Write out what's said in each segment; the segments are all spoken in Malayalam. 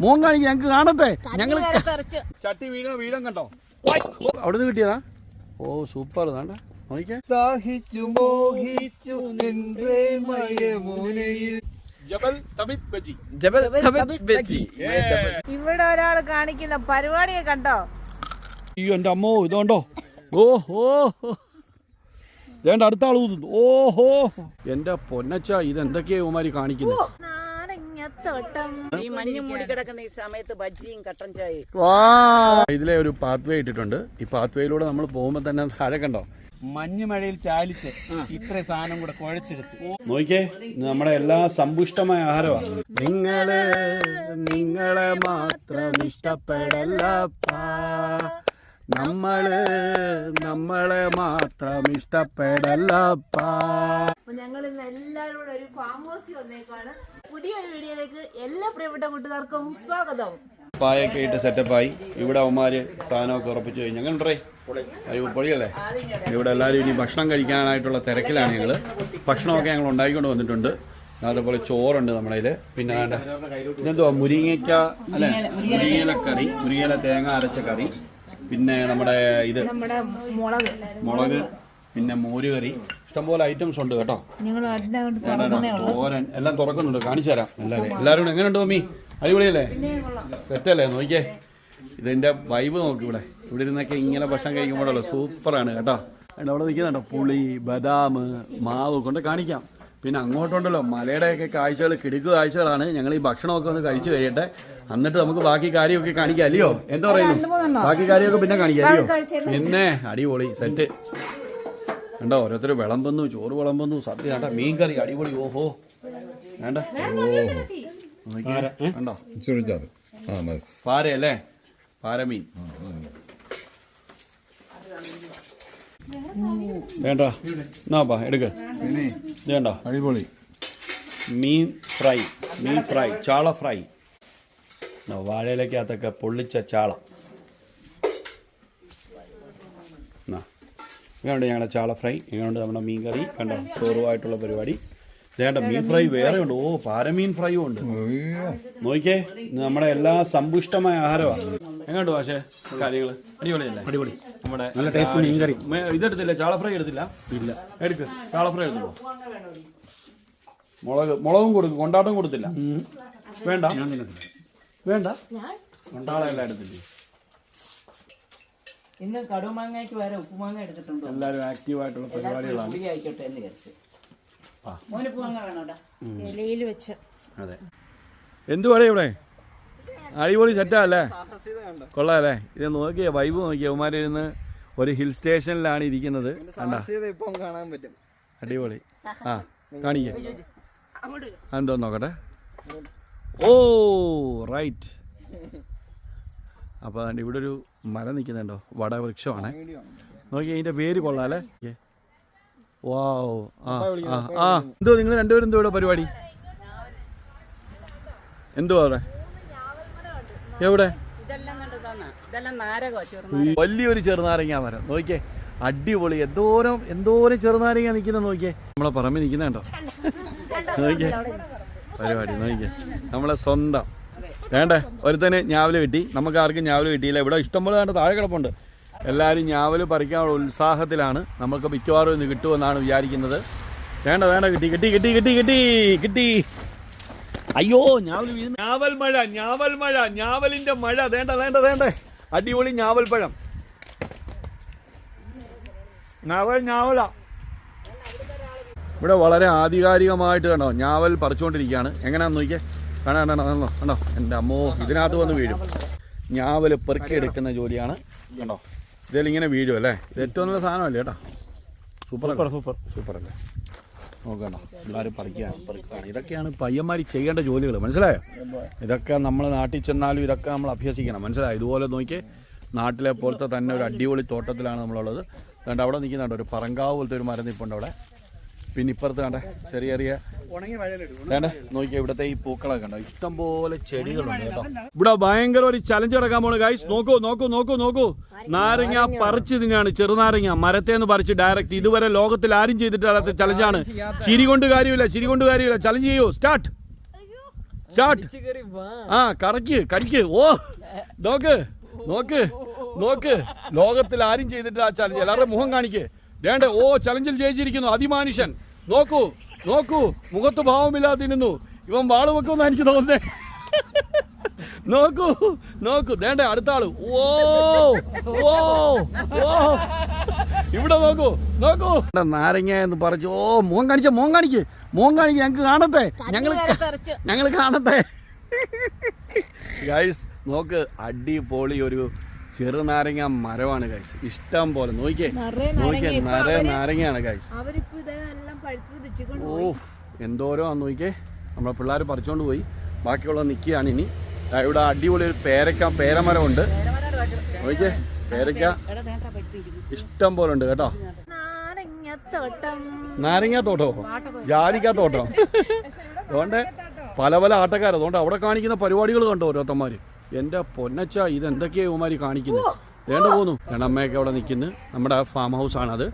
മോൻ കാണിക്ക് ഞങ്ങൾക്ക് കാണട്ടെ. ഞങ്ങൾ ചട്ടി വീഴ വീഴം കണ്ടോ? അവിടെ നിന്ന് കിട്ടിയതാ? ഓ സൂപ്പർ താണ്ട നോക്കിക്കേ. ദാഹിച്ചു മോഹിച്ചു. ഇവിടെ ഒരാൾ കാണിക്കുന്ന പരിപാടിയെ കണ്ടോ? അയ്യോ എന്റെ അമ്മോ ഇതുണ്ടോ? ഓ ഓ. വേണ്ട അടുത്ത ആൾ ഊതുന്നു. ഓഹോ എന്റെ പൊന്നച്ച ഇത് എന്തൊക്കെയാ ഇവന്മാര് കാണിക്കുന്നത് ഈ മഞ്ഞ് മൂടി കിടക്കുന്ന ഈ സമയത്ത് ബജ്ജിയും കട്ടൻ ചായയും വാ. ഇതിലെ ഒരു പാത്ത് വേ ഇട്ടിട്ടുണ്ട്. ഈ പാത്ത് വേയിലൂടെ നമ്മൾ പോകുമ്പോ തന്നെ താഴെ കണ്ടോ? മഞ്ഞ് മഴയിൽ ചാലിച്ച് ഇത്ര സാധനം കൂടെ കുഴച്ചെടുത്ത്. നോക്കിയേ നമ്മുടെ എല്ലാ സമ്പുഷ്ടമായ ആഹാരമാണ്. നിങ്ങൾ നിങ്ങളെ മാത്രം ഇഷ്ടപ്പെടല്ലപ്പാ നമ്മൾ നമ്മളെ മാത്രം ഇഷ്ടപ്പെടല്ലപ്പാ അപ്പൊ ഞങ്ങൾ ഇന്ന് എല്ലാവരും കൂടെ ഒരു ഫാം ഹൗസിൽ വന്നേക്കാണ് പുതിയൊരു വീഡിയോയിലേക്ക് എല്ലാ പ്രിയപ്പെട്ട കൂട്ടുകാർക്കും സ്വാഗതം. പായൊക്കെ ഇട്ട് സെറ്റപ്പായി. ഇവിടെ അവന്മാര് സ്ഥാനമൊക്കെ ഉറപ്പിച്ചു കഴിഞ്ഞു. ഞങ്ങളുണ്ടേ അയ്യോ പൊളിയല്ലേ? ഇവിടെ എല്ലാവരും ഇനി ഭക്ഷണം കഴിക്കാനായിട്ടുള്ള തിരക്കിലാണ് ഞങ്ങൾ ഭക്ഷണമൊക്കെ ഞങ്ങൾ ഉണ്ടാക്കിക്കൊണ്ട് വന്നിട്ടുണ്ട്. അതുപോലെ ചോറുണ്ട് നമ്മുടെ കയ്യിൽ പിന്നെ ഇതെന്തുവാ? മുരിങ്ങയ്ക്ക അല്ലെ? മുരിങ്ങയില കറി മുരിങ്ങയില തേങ്ങ അരച്ച കറി. പിന്നെ നമ്മുടെ ഇത് നമ്മുടെ മുളക്. മുളക് പിന്നെ മോര് കറി ഇഷ്ടംപോലെ ഐറ്റംസ് ഉണ്ട് കേട്ടോ. തോരൻ എല്ലാം തുറക്കുന്നുണ്ട്. കാണിച്ചു തരാം എല്ലാവരും എല്ലാവരും കൂടെ എങ്ങനെയുണ്ട് മമ്മി? അടിപൊളിയല്ലേ? സെറ്റല്ലേ? നോക്കിയേ. ഇതിന്റെ വൈബ് നോക്ക് ഇവിടെ. ഇവിടെ ഇരുന്നൊക്കെ ഇങ്ങനെ ഭക്ഷണം കഴിക്കുമ്പോഴല്ലോ? സൂപ്പറാണ് കേട്ടോ. അതിന്റെ അവിടെ നിൽക്കുന്നുണ്ടോ പുളി ബദാം മാവ് കൊണ്ട് കാണിക്കാം. പിന്നെ അങ്ങോട്ടുണ്ടല്ലോ. മലയുടെയൊക്കെ കാഴ്ചകൾ കിടുക്ക് കാഴ്ചകളാണ്. ഞങ്ങൾ ഈ ഭക്ഷണമൊക്കെ ഒന്ന് കഴിച്ചു കഴിയട്ടെ. എന്നിട്ട് നമുക്ക് ബാക്കി കാര്യമൊക്കെ കാണിക്കാം. അല്ലയോ? എന്താ പറയുന്നു? ബാക്കി കാര്യമൊക്കെ പിന്നെ കാണിക്കാം. അല്ലയോ? പിന്നെ അടിപൊളി. സെറ്റ്. കണ്ടോ? ഓരോരുത്തർ വിളമ്പുന്നു ചോറ് വിളമ്പുന്നു. സദ്യ വേണ്ട മീൻ കറി അടിപൊളി. ഓഹോ. വേണ്ട. കണ്ടോ? മതി പാരയല്ലേ? പാരമീൻ. വേണ്ട. എന്നാപ്പാ എടുക്ക. വേണ്ട. അടിപൊളി. മീൻ ഫ്രൈ. മീൻ ഫ്രൈ. ചാള ഫ്രൈ. വാഴയിലക്കകത്തൊക്കെ പൊള്ളിച്ച ചാള. ഇങ്ങനെയുണ്ട് ഞങ്ങളുടെ ചാള ഫ്രൈ ഇങ്ങനെയുണ്ട് നമ്മുടെ മീൻ കറി കണ്ടോ? ചോറുമായിട്ടുള്ള പരിപാടി. വേണ്ട മീൻ ഫ്രൈ വേറെ ഉണ്ട്. ഓ പാരമീൻ ഫ്രൈയും ഉണ്ട്. നോക്കിയേ നമ്മുടെ എല്ലാ സമ്പുഷ്ടമായ ആഹാരമാണ് എങ്ങോട്ട് പക്ഷേ കാര്യങ്ങൾ അടിപൊളിയല്ലേ? അടിപൊളി. നമ്മുടെ നല്ല ടേസ്റ്റ് മീൻ കറി. ഇതെടുത്തില്ല? ചാള ഫ്രൈ എടുത്തില്ല? ഇല്ല. എടുക്ക്. ചാള ഫ്രൈ എടുത്തു മുളക് മുളകും കൊടുക്കും കൊണ്ടാട്ടം കൊടുത്തില്ല. വേണ്ട. വേണ്ട. കൊണ്ടാളെല്ലാം എടുത്തില്ലേ? ഇന്ന് കടുമാങ്ങയ്ക്ക് വരെ ഉപ്പുമാങ്ങ എടുത്തിട്ടുണ്ടോ. എല്ലാവരും ആക്റ്റീവായിട്ടുള്ള പരിപാടികളാണ്. പുളി ആയിക്കോട്ടെ എന്ന് വിചാരിച്ച്. മോന് ഉപ്പുമാങ്ങ വേണോടാ ഇലയിൽ വെച്ച്. അതെ. എന്തുവാടേ ഇവിടെ? അടിപൊളി സെറ്റാ അല്ലേ? കൊള്ളാല്ലേ? ഇത് നോക്കിയ വൈബ് നോക്കിയ. അവന്മാരിരുന്ന് ഒരു ഹിൽ സ്റ്റേഷനിലാണ് ഇരിക്കുന്നത്. കണ്ടാ? ഇപ്പം കാണാൻ പറ്റും. അടിപൊളി. ആ കാണിക്കേ. എന്തോ നോക്കട്ടെ? ഓ റൈറ്റ് അപ്പോൾ ഇവിടെ ഒരു മരം നിൽക്കുന്നുണ്ടോ? വടവൃക്ഷമാണ്. നോക്കി അതിന്റെ വേര് കൊള്ളാം അല്ലേ വാവ്. ആ ആ ആ. എന്തോ നിങ്ങൾ രണ്ടുപേരും എന്തോ ഇവിടെ പരിപാടി? എന്തോ അവിടെ? എവിടെ? ഇതെല്ലാം കണ്ട് തന്നെ ഇതെല്ലാം നാരകോ വലിയൊരു ചെറുനാരങ്ങ മരം. നോക്കിയേ അടിപൊളി. എന്തോരം എന്തോരം ചെറുനാരങ്ങ നിൽക്കുന്ന നോക്കിയേ. നമ്മളെ പറമ്പിൽ നിൽക്കുന്നുണ്ടോ നോക്കിയേ. പരിപാടി നോക്കിയേ. നമ്മളെ സ്വന്തം. വേണ്ടേ? ഒരുത്തന് ഞാവൽ കിട്ടി. നമുക്ക് ആർക്കും ഞാവൽ കിട്ടിയില്ല. ഇവിടെ ഇഷ്ടംപോലെ വേണ്ട താഴെ കിടപ്പുണ്ട്. എല്ലാവരും ഞാവൽ പറിക്കാനുള്ള ഉത്സാഹത്തിലാണ്. നമുക്ക് മിക്കവാറും ഇന്ന് കിട്ടുമെന്നാണ് വിചാരിക്കുന്നത്. വേണ്ട വേണ്ട കിട്ടി കിട്ടി കിട്ടി കിട്ടി കിട്ടി കിട്ടി. അയ്യോ ഞാവൽ ഞാവൽ മഴ ഞാവൽ മഴ ഞാവലിന്റെ മഴ. വേണ്ട വേണ്ട വേണ്ട. അടിപൊളി ഞാവൽ പഴം. ഞാവൽ ഞാവല. ഇവിടെ വളരെ ആധികാരികമായിട്ട് കണ്ടോ? ഞാവൽ പറിച്ചുകൊണ്ടിരിക്കുകയാണ്. എങ്ങനെയാന്ന് നോക്കിയേ? കാണാൻ കണ്ടോ കണ്ടോ കണ്ടോ എന്റെ അമ്മോ ഇതിനകത്ത് വന്ന് വീഴും. ഞാവൽ പെറുക്കിയെടുക്കുന്ന ജോലിയാണ്. കണ്ടോ? ഇതിൽ ഇങ്ങനെ വീഴും അല്ലേ? ഇത് ഏറ്റവും നല്ല സാധനമല്ലേ കേട്ടോ? Super super. സൂപ്പർ അല്ലേ നോക്കണ്ട എല്ലാവരും പറിക്കുകയാണ് പറിക്കുകയാണ് ഇതൊക്കെയാണ് പയ്യന്മാർ ചെയ്യേണ്ട ജോലികൾ മനസ്സിലായോ? ഇതൊക്കെ നമ്മൾ നാട്ടിൽ ചെന്നാലും ഇതൊക്കെ നമ്മൾ അഭ്യസിക്കണം മനസ്സിലായോ? ഇതുപോലെ നോക്കി നാട്ടിലെ പോലത്തെ തന്നെ ഒരു അടിപൊളി തോട്ടത്തിലാണ് നമ്മളുള്ളത്. അതുകൊണ്ട് അവിടെ നിൽക്കുന്നുണ്ട്. ഒരു പറങ്കാവ് പോലത്തെ ഒരു മരം നിൽപ്പുണ്ട് അവിടെ. പിന്നെ ഇപ്പുറത്ത് കണ്ടേ ചെറിയ ചെറിയ വേണ്ടേ നോക്കിയാൽ ഇവിടുത്തെ ഈ പൂക്കളൊക്കെ ഉണ്ടോ ഇഷ്ടംപോലെ ചെടികളുണ്ട് കേട്ടോ. ഇവിടെ ഭയങ്കര ഒരു ചലഞ്ച് നടക്കാൻ പോണ് ഗൈസ് നോക്കൂ നോക്കൂ നോക്കൂ നോക്കൂ. നാരങ്ങ പറിച്ച് തിന്നാണ് ചെറുനാരങ്ങ. മരത്തേന്ന് പറിച്ച് ഡയറക്റ്റ് ഇതുവരെ ലോകത്തിൽ ആരും ചെയ്തിട്ടില്ലാത്ത ചലഞ്ചാണ് ചിരി കൊണ്ട് കാര്യമില്ല ചിരി കൊണ്ട് കാര്യമില്ല. ചലഞ്ച് ചെയ്യൂ. സ്റ്റാർട്ട് സ്റ്റാർട്ട് ആ കറക്ക് കടിക്ക്. ഓ നോക്ക് നോക്ക് നോക്ക്. ലോകത്തിൽ ആരും ചെയ്തിട്ടില്ല ആ ചലഞ്ച് എല്ലാവരുടെ മുഖം കാണിക്ക്. വേണ്ട ഓ ചലഞ്ചിൽ ജയിച്ചിരിക്കുന്നു അതിമാനുഷൻ നോക്കൂ നോക്കൂ മുഖത്ത് ഭാവമില്ലാതിരുന്നു. ഇവൻ വാൾ വെക്കുമെന്നാണ് എനിക്ക് തോന്നുന്നേ. നോക്കൂ നോക്കൂ. വേണ്ട അടുത്ത ആൾ. ഓ ഓ ഓ. ഇവിടെ നോക്കൂ നോക്കൂ. നാരങ്ങ എന്ന് പറിച്ചു ഓ മോൻ കാണിച്ച മോൻ കാണിക്ക്. മോൻ കാണിക്ക് ഞങ്ങൾക്ക് കാണട്ടെ. ഞങ്ങൾ ഞങ്ങൾ കാണട്ടെ. ഗൈസ് നോക്ക് അടിപൊളി ഒരു ചെറുനാരങ്ങ മരമാണ് കൈസ് ഇഷ്ടം പോലെ. നോക്കിയേ? നോക്കിയേ. നിറയെ നാരങ്ങയാണ് കൈസ് ഓ എന്തോരോ ആന്ന് നോക്കിയേ? നമ്മളെ പിള്ളേർ പറിച്ചോണ്ട് പോയി. ബാക്കിയുള്ള നിൽക്കുകയാണ് ഇനി. ഇവിടെ അടിപൊളി ഒരു പേരക്ക പേരമരമുണ്ട്. നോക്കിയേ? പേരക്ക ഇഷ്ടം പോലെ ഉണ്ട് കേട്ടോ. നാരങ്ങത്തോട്ടം നാരങ്ങ തോട്ടോ? ജാതിക്ക തോട്ടം? അതുകൊണ്ട് പല പല ആട്ടക്കാരോ. അതുകൊണ്ട് അവിടെ കാണിക്കുന്ന പരിപാടികൾ കണ്ടോ ഓരോരുത്തന്മാര് എന്റെ പൊന്നച്ച ഇതെന്തൊക്കെയാ ഇവമാരി കാണിക്കുന്നു? വേണ്ട പോന്നു. എണ്ണമ്മയൊക്കെ അവിടെ നിൽക്കുന്നു. നമ്മുടെ ഫാം ഹൗസ് ആണത്.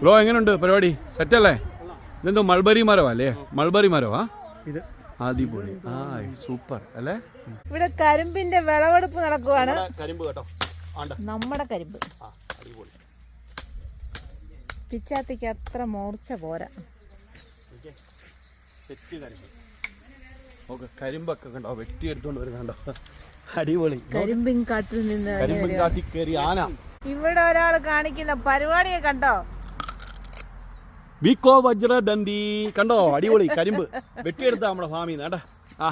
ബ്രോ എങ്ങനെയുണ്ട് പരിപാടി? സെറ്റല്ലേ? ഇതെന്തോ മൾബറി മരവാ അല്ലേ? മൾബറി മരവാ? ഇത്. അടിപൊളി. ആ സൂപ്പർ അല്ലേ? ഇവിടെ കരിമ്പിന്റെ വിളവെടുപ്പ് നടക്കുവാണ്. കരിമ്പ് കേട്ടോ. നമ്മുടെ കരിമ്പ്. ആ അടിപൊളി. പിച്ചാത്തിക്ക് അത്ര മൂർച്ച പോരാ. കരിമ്പൊക്കെ കണ്ടോ? വെട്ടിയെടുത്തോണ്ട് വരുന്നുണ്ടോ? അടിപൊളി. കരിമ്പിൻ കാട്ടിൽ നിന്ന് കരിമ്പിൻകാട്ടിൽ കാട്ടി കയറി ആന. ഇവിടെ ഒരാൾ കാണിക്കുന്ന പരിപാടിയെ കണ്ടോ? ബിക്കോ ദണ്ടി കണ്ടോ? അടിപൊളി. കരിമ്പ്. വെട്ടിയെടുത്ത നമ്മുടെ ഫാമിൽ നിന്ന് ആ.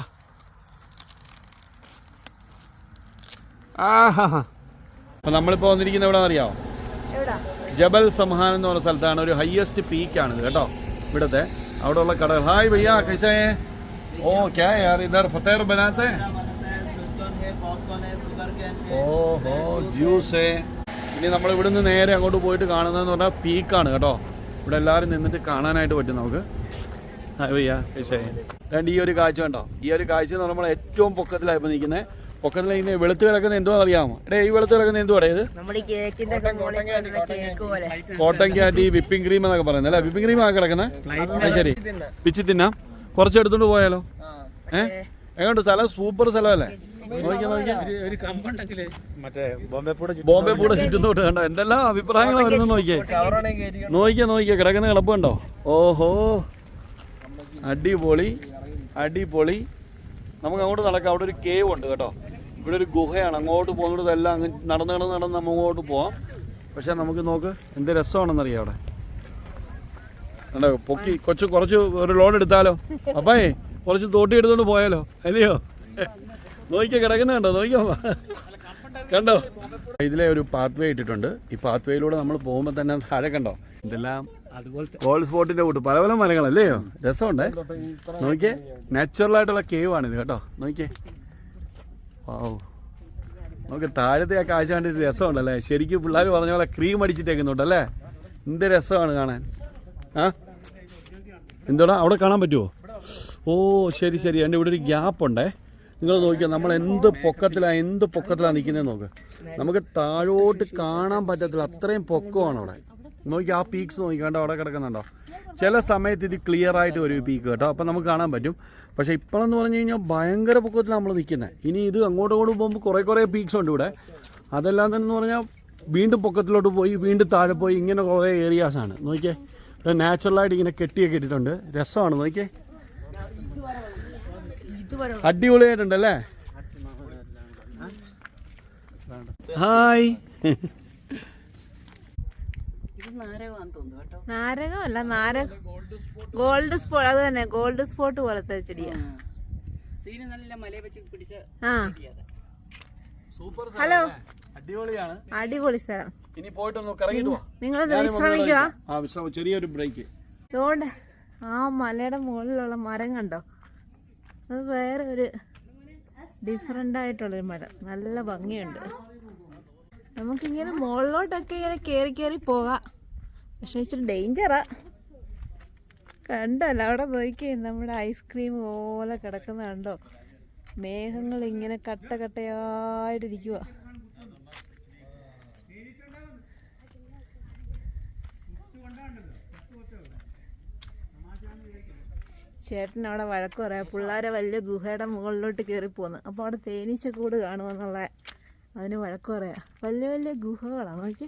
അപ്പൊ നമ്മളിപ്പോ വന്നിരിക്കുന്ന എവിടെ? അറിയാമോ ജബൽ സംഹാൻ എന്ന് പറഞ്ഞ സ്ഥലത്താണ്. ഒരു ഹയസ്റ്റ് ആണ് കേട്ടോ. ഇവിടുത്തെ. അവിടെയുള്ള കടകൾ. ഹായ് ഭയ്യ കൈസേ. ഓ ക്യാ യാർ? ഇധർ ഫത്തേർ ബനാത്തെ? ഓഹോ ജ്യൂസ്. ഇനി നമ്മൾ ഇവിടുന്ന് നേരെ അങ്ങോട്ട് പോയിട്ട് കാണുന്നതെന്ന് പറഞ്ഞാൽ പീക്കാണ് കേട്ടോ. ഇവിടെ എല്ലാവരും നിന്നിട്ട് കാണാനായിട്ട് പറ്റും നമുക്ക്. രണ്ട് ഈ ഒരു കാഴ്ച കണ്ടോ? ഈ ഒരു കാഴ്ച എന്ന് നമ്മൾ ഏറ്റവും പൊക്കത്തിലായി ഇപ്പോൾ നിൽക്കുന്നത് പൊക്കത്തിൽ ഇങ്ങനെ വെളുത്ത് കിടക്കുന്ന എന്തോ അറിയാമോ? എടേ ഈ വെളുത്ത് കിടക്കുന്ന എന്തോ അടയത് ക്യാറ്റി വിപ്പിംഗ് ക്രീം എന്നൊക്കെ പറയുന്നത് അല്ലേ? വിപ്പിംഗ് ക്രീം ആ കിടക്കുന്നത് ശരി. പിച്ചി തിന്നാം. കുറച്ച് എടുത്തോണ്ട് പോയാലോ? ഏഹ് എങ്ങോട്ട് സ്ഥലം? സൂപ്പർ സ്ഥലമല്ലേ ഒരു കമ്പുണ്ടെങ്കിൽ മറ്റേ ബോംബെ പൂടെ ബോംബെ പൂടെ ചുറ്റുന്നോട്ട് കണ്ടോ? എന്തെല്ലാം അഭിപ്രായങ്ങൾ വരുന്നു നോക്കിയേ. നോക്കിയേ നോക്കിയേ കിടക്കുന്ന കിടപ്പുണ്ടോ ഓഹോ. അടിപൊളി അടിപൊളി. നമുക്ക് അങ്ങോട്ട് നടക്കാം. അവിടെ ഒരു കേവ് ഉണ്ട് കേട്ടോ. ഇവിടെ ഒരു ഗുഹയാണ്. അങ്ങോട്ട് പോകുന്നത് എല്ലാം അങ്ങ് നടന്ന് നടന്ന് നടന്ന് നമ്മൾ അങ്ങോട്ട് പോവാം. പക്ഷെ നമുക്ക് നോക്ക് എന്ത് രസമാണെന്നറിയാം അവിടെ? കണ്ടോ? പൊക്കി കൊച്ചു കുറച്ച് ഒരു ലോൺ എടുത്താലോ? അപ്പായേ കുറച്ച് തോട്ടി എടുത്തോണ്ട് പോയാലോ? അല്ലയോ? നോക്കിയാ കിടക്കുന്ന കണ്ടോ? നോക്കിയോ കണ്ടോ? ഇതിലെ ഒരു പാത്ത് വേ ഇട്ടിട്ടുണ്ട്. ഈ പാത്ത് വേയിലൂടെ നമ്മൾ പോകുമ്പോൾ തന്നെ താഴെ കണ്ടോ? ഇതെല്ലാം ഗോൾഡ് സ്പോട്ടിന്റെ കൂട്ട്. പല പല മരങ്ങളല്ലയോ രസമുണ്ടേ? നോക്കിയേ. നാച്ചുറൽ ആയിട്ടുള്ള കേവ് ആണിത് കേട്ടോ. നോക്കിയേ. ഓ നമുക്ക് താഴത്തെ ആ കാഴ്ച കണ്ടിട്ട് രസമുണ്ടല്ലേ? ശരിക്കും പിള്ളേർ പറഞ്ഞ പോലെ ക്രീം അടിച്ചിട്ടേക്കുന്നുണ്ടല്ലേ എന്ത് രസമാണ് കാണാൻ. ആ? എന്തോടാ? അവിടെ കാണാൻ പറ്റുമോ ഓ ശരി ശരി. എന്റെ ഇവിടെ ഒരു ഗ്യാപ്പ് ഉണ്ടേ. നിങ്ങൾ നോക്കിയാൽ നമ്മൾ എന്ത് പൊക്കത്തിലാണ് എന്ത് പൊക്കത്തിലാണ് നിൽക്കുന്നത് നോക്ക്. നമുക്ക് താഴോട്ട് കാണാൻ പറ്റത്തില്ല അത്രയും പൊക്കമാണ് അവിടെ. നോക്കി ആ പീക്സ് നോക്കിക്കാണ്ട് അവിടെ കിടക്കുന്നുണ്ടോ? ചില സമയത്ത് ഇത് ക്ലിയർ ആയിട്ട് ഒരു പീക്ക് കേട്ടോ അപ്പം നമുക്ക് കാണാൻ പറ്റും. പക്ഷേ ഇപ്പോഴെന്ന് പറഞ്ഞു കഴിഞ്ഞാൽ ഭയങ്കര പൊക്കത്തിൽ നമ്മൾ നിൽക്കുന്നത് ഇനി ഇത് അങ്ങോട്ടും ഇങ്ങോട്ടും പോകുമ്പോൾ കുറേ കുറേ പീക്സ് ഉണ്ട് ഇവിടെ. അതെല്ലാം തന്നെ എന്ന് പറഞ്ഞാൽ വീണ്ടും പൊക്കത്തിലോട്ട് പോയി വീണ്ടും താഴെ പോയി ഇങ്ങനെ കുറേ ഏരിയാസാണ് നോക്കിയേ നാച്ചുറലായിട്ട് ഇങ്ങനെ കെട്ടിയൊക്കെ ഇട്ടിട്ടുണ്ട്. രസമാണ് നോക്കിയേ. അടിപൊളിയായിട്ടുണ്ടല്ലേ? ഹായ്. നാരകമല്ല നാരക ഗോൾഡ് സ്പോട്ട് അത് തന്നെ ഗോൾഡ് സ്പോട്ട് പോലത്തെ ചെടിയാ. സീന് നല്ല മലയെ വെച്ച് പിടിച്ച ആ. ചെടിയാണ്. Super hello. അടിപൊളിയാണ്. അടിപൊളി സ്ഥലം. ഇനി പോയിട്ടൊന്ന് കറങ്ങിട്ട് വാ. നിങ്ങളൊന്ന് വിശ്രമിക്കുക ആ വിശ്രമം ചെറിയൊരു ബ്രേക്ക് അതുകൊണ്ട് ആ മലയുടെ മുകളിലുള്ള മരം കണ്ടോ? അത് വേറെ ഒരു ഡിഫറെന്റ് ആയിട്ടുള്ളൊരു മരം. നല്ല ഭംഗിയുണ്ട്. നമുക്കിങ്ങനെ മുകളിലോട്ടൊക്കെ ഇങ്ങനെ കയറി കയറി പോകാം. പക്ഷെ ഇച്ചിരി ഡേഞ്ചറാ കണ്ടല്ലോ അവിടെ നോക്കിയേ നമ്മുടെ ഐസ്ക്രീം പോലെ കിടക്കുന്ന കണ്ടോ? മേഘങ്ങൾ ഇങ്ങനെ കട്ട കട്ടയായിട്ടിരിക്കുക ചേട്ടൻ അവിടെ വഴക്ക് പറയാം പിള്ളേരെ വലിയ ഗുഹയുടെ മുകളിലോട്ട് കയറി പോകുന്നു അപ്പോൾ അവിടെ തേനീച്ചക്കൂട് കാണുമെന്നുള്ള അതിന് വഴക്ക് പറയാം വലിയ വലിയ ഗുഹകളാണ് നോക്കി.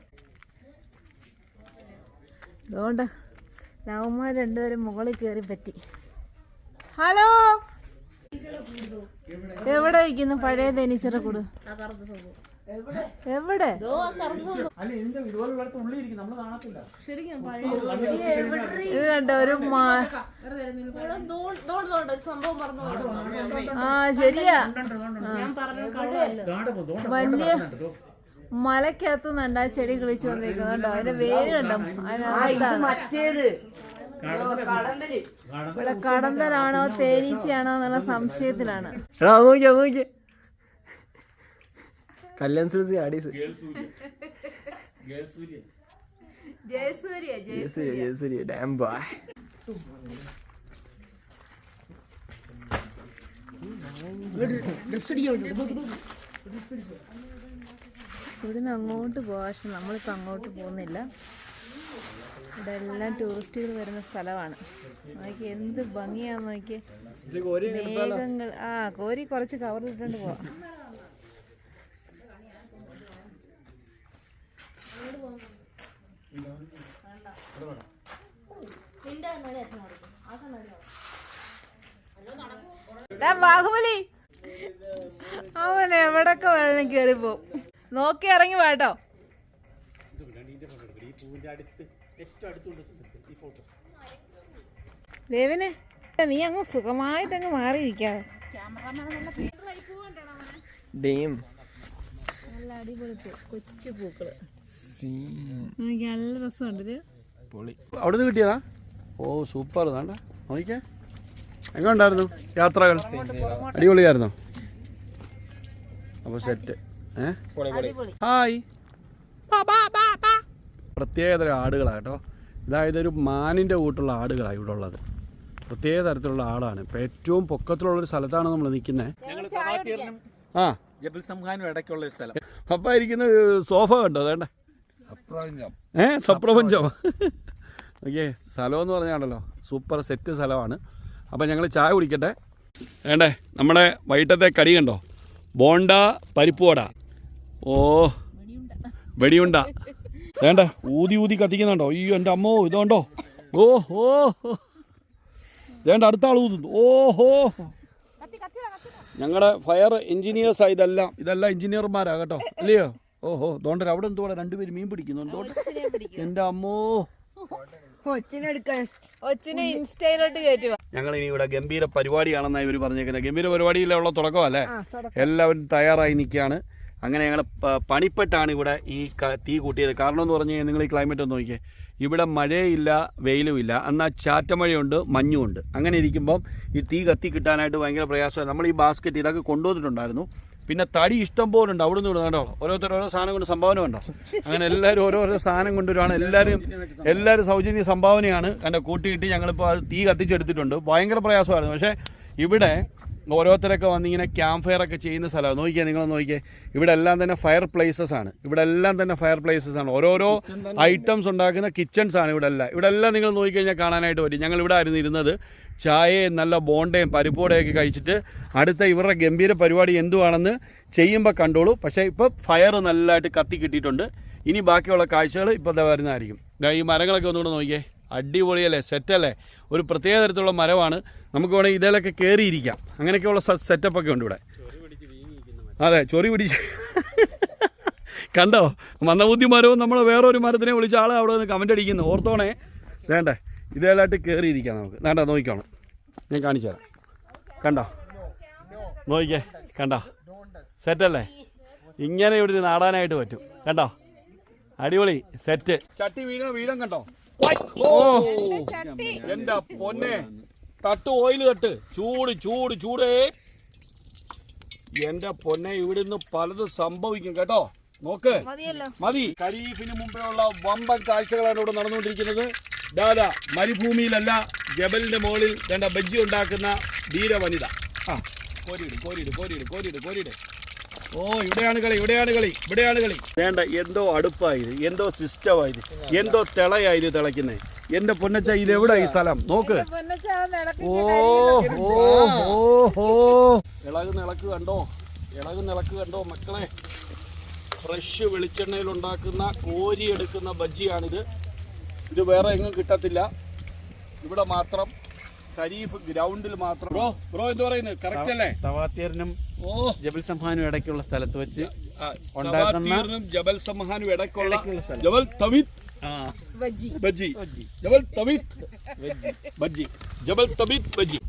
അതുകൊണ്ട് ലവന്മാർ രണ്ടുപേരും മുകളിൽ കയറി പറ്റി. ഹലോ? എവിടെ വയ്ക്കുന്നു പഴയ തേനീച്ചറ കൂട്? എവിടെ അല്ല എന്ത് ഇതുപോലുള്ളടത്ത് ഉള്ളിരിക്കും നമ്മൾ കാണത്തില്ല ഇത് കണ്ടോ ഒരു ആ ശരിയാ വലിയ മലക്കകത്ത് നിന്നുണ്ട് ആ ചെടി കിളിച്ചു വന്നിരിക്കുന്നുണ്ടോ അതിന്റെ വേര് കണ്ടോ അതിനകത്താണ് ഇവിടെ കടന്തലാണോ തേനീച്ചയാണോ എന്നുള്ള സംശയത്തിലാണ് എടാ അത് നോക്കി അത് നോക്കി കല്യാൺ സിൽസ് ആഡീസ് ജയസൂര്യ ജയസൂര്യ ഡാം ബായ് ഇവിടുന്ന് അങ്ങോട്ട് പോവാ പക്ഷെ നമ്മളിപ്പോൾ അങ്ങോട്ട് പോകുന്നില്ല. ഇവിടെ എല്ലാം ടൂറിസ്റ്റുകൾ വരുന്ന സ്ഥലമാണ്. നോക്കി എന്ത് ഭംഗിയാന്ന് നോക്കി മേഘങ്ങൾ ആ കോരി കുറച്ച് കവറിലിട്ടുണ്ട് പോവാം. ബാഹുബലി. അവൻ എവിടൊക്കെ വേണമെങ്കിലും കയറി പോവും. നോക്കി ഇറങ്ങി വേട്ടോ ദേവിന് നീ അങ്ങ് സുഖമായിട്ട് അങ്ങ് മാറിയിരിക്കാ ഡെയിം നല്ല അടിപൊളി പൂ കൊച്ചു പൂക്കൾ. നല്ല രസമുണ്ട് പൊളി. അവിടെ നിന്ന് കിട്ടിയതാ? ഓ സൂപ്പർ. വേണ്ട നോക്കിക്കേ. എങ്ങനെ ഉണ്ടായിരുന്നു യാത്രകൾ? അടിപൊളിയായിരുന്നോ? അപ്പോൾ സെറ്റ് ഹായ്. പ്രത്യേകതരം ആടുകളാണ് കേട്ടോ. ഇതായത് ഒരു മാനിന്റെ കൂട്ടുള്ള ആടുകളാണ് ഇവിടെ ഉള്ളത് പ്രത്യേക തരത്തിലുള്ള ആടാണ്. ഇപ്പം ഏറ്റവും പൊക്കത്തിലുള്ളൊരു സ്ഥലത്താണ് നമ്മൾ നിൽക്കുന്നത് ആ. ജബൽ സംഹാനും ഇടയ്ക്കുള്ള ഒരു സ്ഥലം. അപ്പം ഇരിക്കുന്ന സോഫ കണ്ടോ? അതേണ്ട ഏ സപ്രപഞ്ചം. ഓക്കെ സ്ഥലം എന്ന് പറഞ്ഞാണല്ലോ. സൂപ്പർ സെറ്റ് സ്ഥലമാണ്. അപ്പം ഞങ്ങൾ ചായ കുടിക്കട്ടെ. വേണ്ടേ നമ്മുടെ വൈകിട്ടത്തെ കടി കണ്ടോ? ബോണ്ട പരിപ്പുവട ഓ വെടിയുണ്ട. വേണ്ട ഊതി ഊതി കത്തിക്കുന്നുണ്ടോ? അയ്യോ എന്റെ അമ്മോ ഇതുണ്ടോ ഓ ഓ വേണ്ട അടുത്ത ആൾ ഊതുന്നു. ഓഹോ ഞങ്ങളുടെ ഫയർ എഞ്ചിനീയേഴ്സാ ഇതെല്ലാം. ഇതെല്ലാം എഞ്ചിനീയർമാരാ കേട്ടോ. അല്ലയോ ഓഹോ തോണ്ടര അവിടെ എന്തോടെ രണ്ടുപേര് മീൻ പിടിക്കുന്നുണ്ടോ എന്റെ അമ്മോ. ഞങ്ങൾ ഇനി ഇവിടെ ഗംഭീര പരിപാടിയാണെന്നാണ് ഇവർ പറഞ്ഞേക്കുന്നത് ഗംഭീര പരിപാടിയിലുള്ള തുടക്കമല്ലേ എല്ലാവരും തയ്യാറായി നിൽക്കുകയാണ് അങ്ങനെ ഞങ്ങൾ പണിപ്പെട്ടാണ് ഇവിടെ ഈ തീ കൂട്ടിയത്. കാരണം എന്ന് പറഞ്ഞു കഴിഞ്ഞാൽ നിങ്ങൾ ഈ ക്ലൈമറ്റ് ഒന്ന് നോക്കിയേ ഇവിടെ മഴയില്ല വെയിലും ഇല്ല എന്നാൽ ചാറ്റമഴയുണ്ട് മഞ്ഞുമുണ്ട്. അങ്ങനെ ഇരിക്കുമ്പം ഈ തീ കത്തി കിട്ടാനായിട്ട് ഭയങ്കര പ്രയാസമാണ്. നമ്മൾ ഈ ബാസ്ക്കറ്റ് ഇതൊക്കെ കൊണ്ടുവന്നിട്ടുണ്ടായിരുന്നു. പിന്നെ തടി ഇഷ്ടം പോലെ ഉണ്ട്. അവിടെ നിന്ന് കണ്ടോ? ഓരോരുത്തർ ഓരോ സാധനം കൊണ്ട് സംഭാവന ഉണ്ടോ അങ്ങനെ എല്ലാവരും ഓരോരോ സാധനം കൊണ്ടുവരുവാണ്. എല്ലാവരും എല്ലാവരും സൗജന്യ സംഭാവനയാണ്. കണ്ട കൂട്ടിയിട്ട് ഞങ്ങളിപ്പോൾ അത് തീ കത്തിച്ചെടുത്തിട്ടുണ്ട്. ഭയങ്കര പ്രയാസമായിരുന്നു. പക്ഷേ ഇവിടെ ഓരോരുത്തരൊക്കെ വന്നിങ്ങനെ ക്യാമ്പ് ഫയർ ഒക്കെ ചെയ്യുന്ന സ്ഥലമാണ്. നോക്കിയാൽ നിങ്ങൾ നോക്കിയേ ഇവിടെ എല്ലാം തന്നെ ഫയർ പ്ലേസസ് ആണ്. ഇവിടെ എല്ലാം തന്നെ ഫയർ പ്ലേസസ് ആണ്. ഓരോരോ ഐറ്റംസ് ഉണ്ടാക്കുന്ന കിച്ചൺസ് ആണ് ഇവിടെ എല്ലാം. ഇവിടെ എല്ലാം നിങ്ങൾ നോക്കിക്കഴിഞ്ഞാൽ കാണാനായിട്ട് പറ്റും. ഞങ്ങൾ ഇവിടെ ആയിരുന്നു ഇരുന്നത്. ചായയും നല്ല ബോണ്ടയും പരിപ്പോടയൊക്കെ കഴിച്ചിട്ട് അടുത്ത ഇവരുടെ ഗംഭീര പരിപാടി എന്തുവാണെന്ന് ചെയ്യുമ്പോൾ കണ്ടോളൂ. പക്ഷേ ഇപ്പോൾ ഫയർ നല്ലതായിട്ട് കത്തി കിട്ടിയിട്ടുണ്ട്. ഇനി ബാക്കിയുള്ള കാഴ്ചകൾ ഇപ്പോൾ ദാ വരുന്നതായിരിക്കും ഈ മരങ്ങളൊക്കെ ഒന്നുകൂടെ നോക്കിയേ അടിപൊളിയല്ലേ? സെറ്റല്ലേ ഒരു പ്രത്യേക തരത്തിലുള്ള മരമാണ്. നമുക്ക് വേണമെങ്കിൽ ഇതിലൊക്കെ കയറിയിരിക്കാം അങ്ങനെയൊക്കെയുള്ള സെറ്റപ്പ് ഒക്കെ ഉണ്ട് ഇവിടെ. അതെ ചൊറി പിടിച്ച്. കണ്ടോ? മന്ദബുദ്ധി മരവും നമ്മൾ വേറൊരു മരത്തിനെ വിളിച്ച ആളെ അവിടെ നിന്ന് കമന്റ് അടിക്കുന്നു. ഓർത്തോണേ? വേണ്ടേ. ഇതേലായിട്ട് കയറിയിരിക്കാം നമുക്ക്. വേണ്ട നോക്കിക്കോണം ഞാൻ കാണിച്ചു തരാം. കണ്ടോ? നോക്കിക്കേ. കണ്ടോ? സെറ്റല്ലേ ഇങ്ങനെ ഇവിടെ നാടാനായിട്ട് പറ്റും. കണ്ടോ? അടിപൊളി. സെറ്റ് ചട്ടി വീണ? വീഴം കണ്ടോ? എന്റെ പൊന്നെ. തട്ട് ഓയിൽ തട്ട്. ചൂട് ചൂട് ചൂടേ. എന്റെ പൊന്നെ ഇവിടുന്ന് പലതും സംഭവിക്കും കേട്ടോ. നോക്ക്. മതിയല്ലോ. മതി. ഖരീഫിന് മുമ്പേ ഉള്ള വമ്പൻ കാഴ്ചകളാണ് ഇവിടെ നടന്നുകൊണ്ടിരിക്കുന്നത്. ദാദാ മരുഭൂമിയിലല്ല ജബലിന്റെ മുകളിൽ വേണ്ട ബജ്ജി ഉണ്ടാക്കുന്ന ധീര വനിത ആ കോരിയിട് കോരിയിട് കോരിയിട് കോരിയിട് കോരിയിട്. ഓ ഇവിടെയാണ് കളി ഇവിടെയാണ് കളി ഇവിടെയാണ് കളി. വേണ്ട എന്തോ അടുപ്പായത് എന്തോ സിസ്റ്റമായത് എന്തോ തിളയായത് തിളയ്ക്കുന്നത് എന്റെ പൊന്നച്ച ഇത് എവിടെ ഈ സ്ഥലം? നോക്ക്. ഓ ഓ ഓ ഓ ഇളക് ഇളക്ക് കണ്ടോ? ഇളക് നിളക്ക് കണ്ടോ മക്കളെ? ഫ്രഷ് വെളിച്ചെണ്ണയിൽ ഉണ്ടാക്കുന്ന കോരി എടുക്കുന്ന ബജ്ജിയാണിത്. ഇത് വേറെ എങ്ങും കിട്ടത്തില്ല. ഇവിടെ മാത്രം ഖരീഫ് ഗ്രൗണ്ടിൽ മാത്രം. ബ്രോ ബ്രോ എന്ത് പറയുന്നത് കറക്റ്റ് അല്ലേ? തവാത്തിയറിനും ഓ. ജബൽ സംഹാനും ഇടയ്ക്കുള്ള സ്ഥലത്ത് വെച്ച് ഉണ്ടാക്കുന്ന- ജബൽ സംഹാനും ഇടയ്ക്കുള്ള ഇടയ്ക്കുള്ള സ്ഥലം. ജബൽ തവിത്. ആ. ബജ്ജി. ബജ്ജി. ജബൽ തവിത് ബജ്ജി.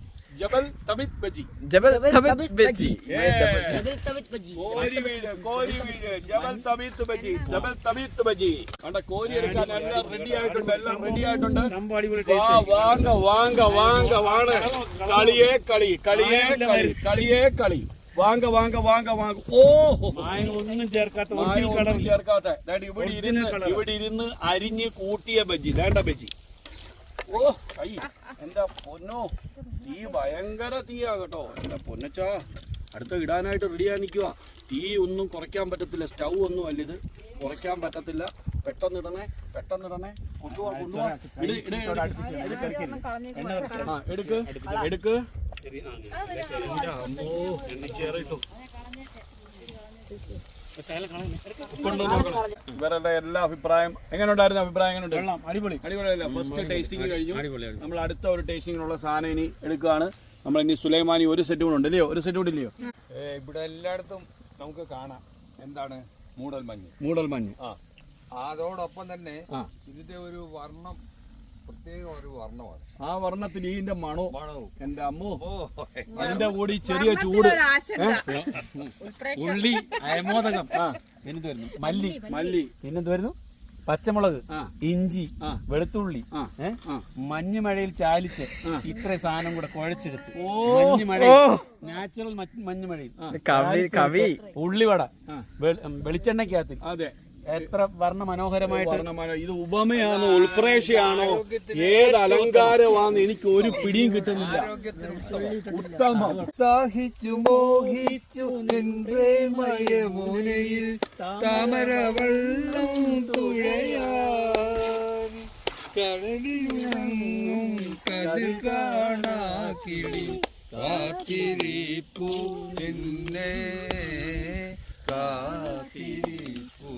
ജബൽ തബിത് ബജി. ജബൽ തബിത് ബജി. ജബൽ തബിത് ബജി. കോരി വീട് കോരി വീട് ജബൽ തബിത് ബജി. ജബൽ തബിത് ബജി. കണ്ട കോരി എടുക്കാൻ എല്ലാം റെഡി ആയിട്ടുണ്ട് എല്ലാം റെഡി ആയിട്ടുണ്ട്. സംഭവം അടിപൊളി വാ, വാങ്ക വാങ്ക വാങ്ക വാണ് കളിയേ കളി കളിയേ കളി കളിയേ കളി. വാങ്ക വാങ്ക വാങ്ക വാങ്ക ഓ ചേർക്കാത്ത ഒന്നും ചേർക്കാത്ത. ദാണ്ട് ഇവിടെ ഇരുന്ന്. ഇവിടെ ഇരുന്ന് അരിഞ്ഞ് കൂട്ടിയ ബജ്ജി വേണ്ട ബജ്ജി ഓ ഐ എന്താ പൊന്നോ? തീ ഭയങ്കര തീയാ കേട്ടോ. എന്റെ പൊന്നച്ചാ അടുത്ത ഇടാനായിട്ട് റെഡിയാ നിൽക്കുക തീ ഒന്നും കുറയ്ക്കാൻ പറ്റത്തില്ല. സ്റ്റൗ ഒന്നും അല്ല ഇത്. കുറയ്ക്കാൻ പറ്റത്തില്ല. പെട്ടെന്ന് ഇടണേ പെട്ടെന്ന് ഇടണേ. കൊണ്ടുപോവാ കൊണ്ടുപോവാ ഇട് ഇട് ഇട്. ആ എടുക്ക്. എടുക്ക്. എന്റെ അമ്മോ എണ്ണച്ചേറിട്ടു ഇവരുടെ എല്ലാ അഭിപ്രായം എങ്ങനെ ഉണ്ടായിരുന്നു അഭിപ്രായം അടിപൊളി. അടിപൊളിയല്ല? ഫസ്റ്റ് ടേസ്റ്റിംഗ് കഴിഞ്ഞു. നമ്മൾ അടുത്ത ഒരു ടേസ്റ്റിങ്ങിനുള്ള സാധനം ഇനി എടുക്കുകയാണ്. നമ്മൾ ഇനി സുലൈമാനി ഒരു സെറ്റ് കൂടെ ഉണ്ട് ഇല്ലയോ? ഒരു സെറ്റ് കൂടെ ഇല്ലയോ? ഇവിടെ എല്ലായിടത്തും നമുക്ക് കാണാം എന്താണ് മൂടൽ മഞ്ഞ് മൂടൽ മഞ്ഞ് ആ അതോടൊപ്പം തന്നെ ഇതിന്റെ ഒരു വർണം പ്രത്യേക ഒരു വർണമാണ്. ആ വർണത്തിൽ ഈന്റെ മണോ എന്റെ അമ്മോ അതിന്റെ കൂടി ചെറിയ ചൂട്. ഉള്ളി അയമോദകം. പിന്നെന്ത് വരുന്നു മല്ലി മല്ലി. പിന്നെന്തായിരുന്നു പച്ചമുളക് ഇഞ്ചി വെളുത്തുള്ളി ആ. മഞ്ഞ് മഴയിൽ ചാലിച്ച്. ഇത്ര സാധനം കൂടെ കുഴച്ചെടുത്ത്. നാച്ചുറൽ മഞ്ഞ് മഴയിൽ കവി കവി. ഉള്ളിവട വെളിച്ചെണ്ണക്കകത്ത് അതെ. എത്ര വർണ മനോഹരമായിട്ട് ഇത് ഉപമയാണോ ഉൾപ്രേക്ഷയാണോ? ഏത് അലങ്കാരമാണെന്ന് എനിക്ക് ഒരു പിടിയും കിട്ടുന്നില്ല. ഉത്തമം. ഉത്സാഹിച്ചു മോഹിച്ചു നിൻപ്രേമയമൂനയിൽ താമരവള്ളം തുഴയാൻ കടലിലും കതിർ കാണാ കിളി കാത്തിരിപ്പു നിന്നെ കാത്തിരിപ്പു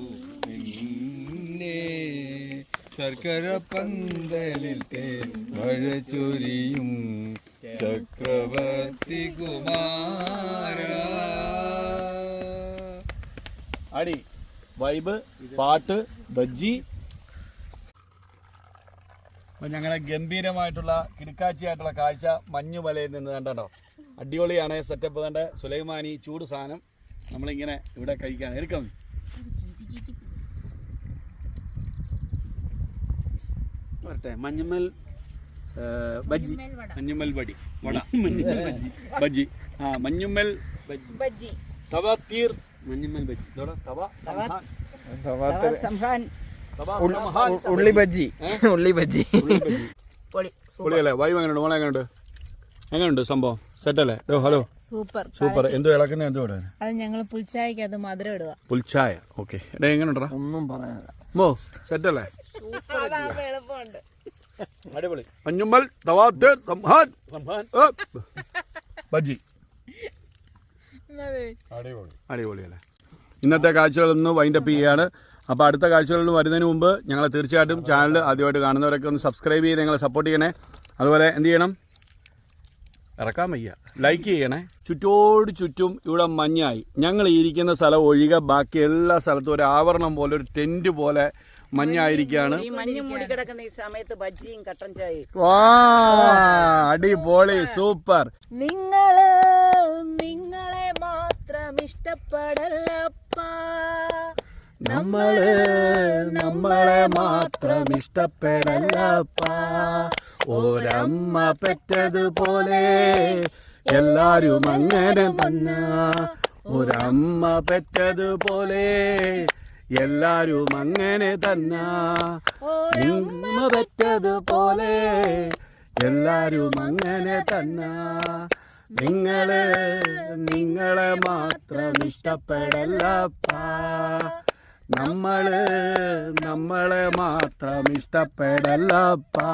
ശർക്കര പന്തലിൽ തേൻ മഴ ചൊരിയും. ചക്രവർത്തി കുമാര. അടി വൈബ് പാട്ട് ബജ്ജി. അപ്പം ഞങ്ങളെ ഗംഭീരമായിട്ടുള്ള കിടക്കാച്ചിയായിട്ടുള്ള കാഴ്ച മഞ്ഞുമലയിൽ നിന്ന് കണ്ടോ? അടിപൊളിയാണ് സെറ്റപ്പ് കണ്ട്. സുലൈമാനി ചൂട് സാധനം നമ്മളിങ്ങനെ ഇവിടെ കഴിക്കാൻ എടുക്കാം. വരട്ടെ. മഞ്ഞമ്മൽ ബജ്ജി. മഞ്ഞുമ്മൽ വടി. വട. മഞ്ഞുമ്മൽ ബജ്ജി. ബജ്ജി. ആ മഞ്ഞുമ്മൽ ബജ്ജി. തവ തീർ. മഞ്ഞമ്മൽ ബജ്ജി. ഇതോടെ തവ സംഹാൻ. തവ സംഹാൻ. ഉള്ളി ബജ്ജി. ഉള്ളി ബജ്ജി. പൊളി. പൊളിയല്ലേ? വൈബ് എങ്ങനെയുണ്ട്? മോളെ എങ്ങനെയുണ്ട്? എങ്ങനെയുണ്ട് സംഭവം? സെറ്റ് അല്ലേ ഹലോ. സൂപ്പർ. സൂപ്പർ. എന്തോ ഇളക്കുന്ന? എന്തോ ഇവിടെ? അത് ഞങ്ങൾ പുൽച്ചായക്ക് അത് മധുരം ഇടുക പുൽച്ചായ. ഓക്കെ. എടാ എങ്ങനെയുണ്ടാ? ഒന്നും പറയാനില്ല. മോ സെറ്റല്ലേ? അതാകുമ്പോ എളുപ്പമുണ്ട്. അടിപൊളി. അഞ്ഞുമ്മൽ തവാത്ത് സംഹാൻ സംഹാൻ ഏ. അടിപൊളി. അടിപൊളിയല്ലേ ഇന്നത്തെ കാഴ്ചകളൊന്ന് വൈൻഡപ്പ് ചെയ്യാണ് അപ്പോൾ അടുത്ത കാഴ്ചകളിൽ വരുന്നതിന് മുമ്പ് ഞങ്ങളെ തീർച്ചയായിട്ടും ചാനൽ ആദ്യമായിട്ട് കാണുന്നവരൊക്കെ ഒന്ന് സബ്സ്ക്രൈബ് ചെയ്ത് ഞങ്ങളെ സപ്പോർട്ട് ചെയ്യണേ. അതുപോലെ എന്ത് ചെയ്യണം? ഇറക്കാൻ വയ്യ. ലൈക്ക് ചെയ്യണേ. ചുറ്റോട് ചുറ്റും ഇവിടെ മഞ്ഞായി. ഞങ്ങൾ ഇരിക്കുന്ന സ്ഥലം ഒഴികെ ബാക്കി എല്ലാ സ്ഥലത്തും ഒരു ആവരണം പോലെ ഒരു ടെന്റ് പോലെ മഞ്ഞായിരിക്കുകയാണ് ഈ മഞ്ഞ് മൂടി കിടക്കുന്ന ഈ സമയത്ത് ബജ്ജിയും കട്ടൻ ചായയും വാ അടിപൊളി സൂപ്പർ. നിങ്ങൾ നിങ്ങളെ മാത്രം ഇഷ്ടപ്പെടല്ലപ്പാ നമ്മൾ നമ്മളെ മാത്രം ഇഷ്ടപ്പെടല്ലപ്പാ ഒരമ്മ പെറ്റതുപോലെ എല്ലാരും അങ്ങനെ തന്ന. ഒരമ്മ പെറ്റതുപോലെ എല്ലാരും അങ്ങനെ തന്നെ പെറ്റതുപോലെ എല്ലാരും അങ്ങനെ തന്ന. നിങ്ങളെ നിങ്ങളെ മാത്രം ഇഷ്ടപ്പെടല്ലപ്പ നമ്മൾ നമ്മളെ മാത്രം ഇഷ്ടപ്പെടല്ലപ്പാ